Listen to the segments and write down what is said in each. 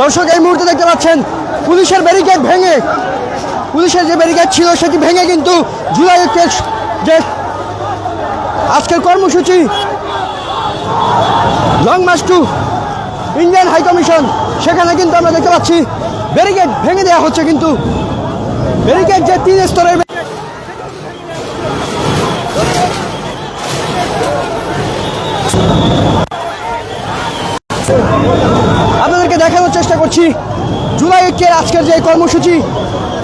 দর্শক এই মুহূর্তে দেখতে পাচ্ছেন, পুলিশের ব্যারিকেড ভেঙে, পুলিশের যে ব্যারিকেড ছিল সেটি ভেঙে কিন্তু জুলাই যে আজকের কর্মসূচি long march to Indian high commission সেখানে কিন্তু আমরা দেখতে পাচ্ছি ব্যারিকেড ভেঙে দেওয়া হচ্ছে কিন্তু। ব্যারিকেড যে তিন স্তরের চেষ্টা করছি। জুলাই ঐক্যের আজকের যে কর্মসূচি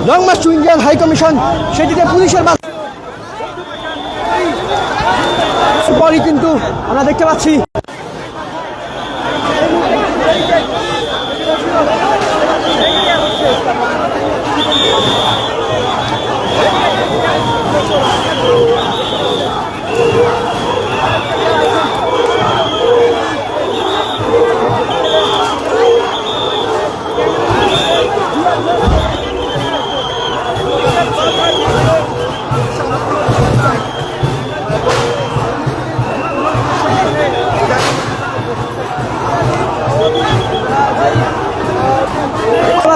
long march to Indian high commission সেটিতে পুলিশের পরই কিন্তু আমরা দেখতে পাচ্ছি।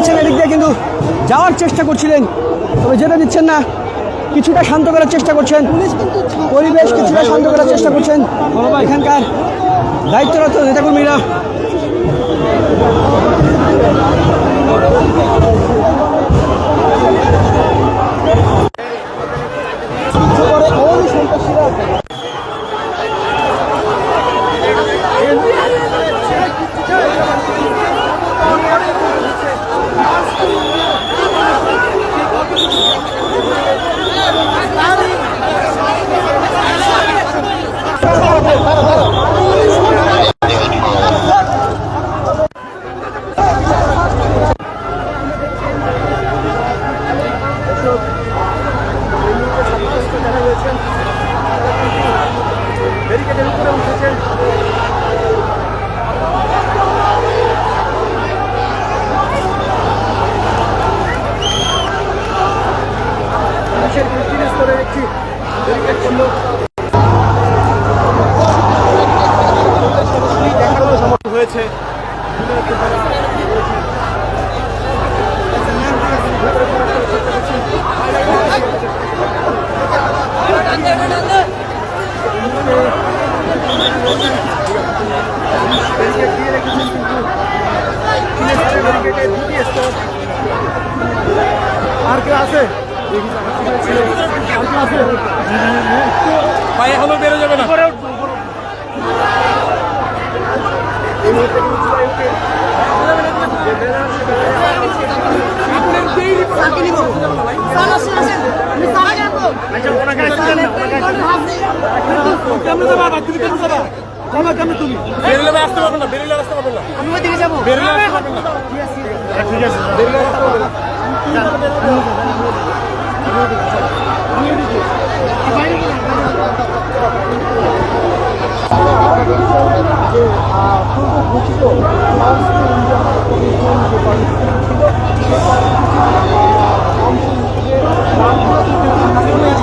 আছেন এদিক দিয়ে কিন্তু যাওয়ার চেষ্টা করছিলেন, তবে যেতে দিচ্ছেন না। কিছুটা শান্ত করার চেষ্টা করছেন। পরিবেশ কিছুটা শান্ত করার চেষ্টা করছেন এখানকার দায়িত্বরত নেতাকর্মীরা। আর কেউ আছে ভাই এখনও বেরো যাবে না। কেমনে যাবা? ভাই তুমি কেমনে যাবা? কেমনে কেমনে তুমি? বেরিয়ে আসতে পারবে না বেরিয়ে আসতে পারবে না। আমি ওইদিকে যাব। বেরিয়ে আসতে পারবে না। ঠিক আছে। বেরিয়ে আসতে পারবে না।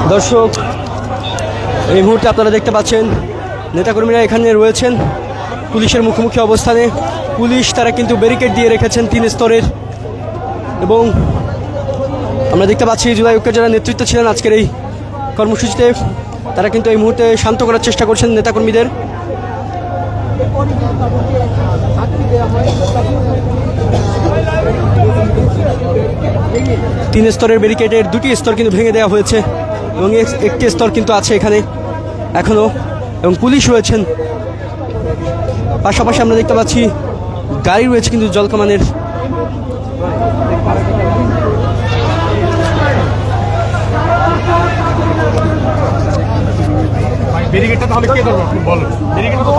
দর্শক এই মুহূর্তে আপনারা দেখতে পাচ্ছেন, নেতাকর্মীরা এখানে রয়েছেন পুলিশের মুখোমুখি অবস্থানে। পুলিশ তারা কিন্তু ব্যারিকেড দিয়ে রেখেছেন তিন স্তরের এবং আমরা দেখতে পাচ্ছি জুলাই ঐক্যের যারা নেতৃত্ব ছিলেন আজকের এই কর্মসূচিতে, তারা কিন্তু এই মুহূর্তে শান্ত করার চেষ্টা করছেন নেতাকর্মীদের। তিন স্তরের ব্যারিকেডের দুটি স্তর কিন্তু ভেঙে দেওয়া হয়েছে এবং একটি স্তর কিন্তু আছে এখানে। এখনও এবং পুলিশ রয়েছেন। পাশাপাশি আমরা দেখতে পাচ্ছি গাড়ি রয়েছে কিন্তু জলকামানের। ব্যারিকেডটা তাহলে কে ধরবে? আপনি বলেন ব্যারিকেডটা তো।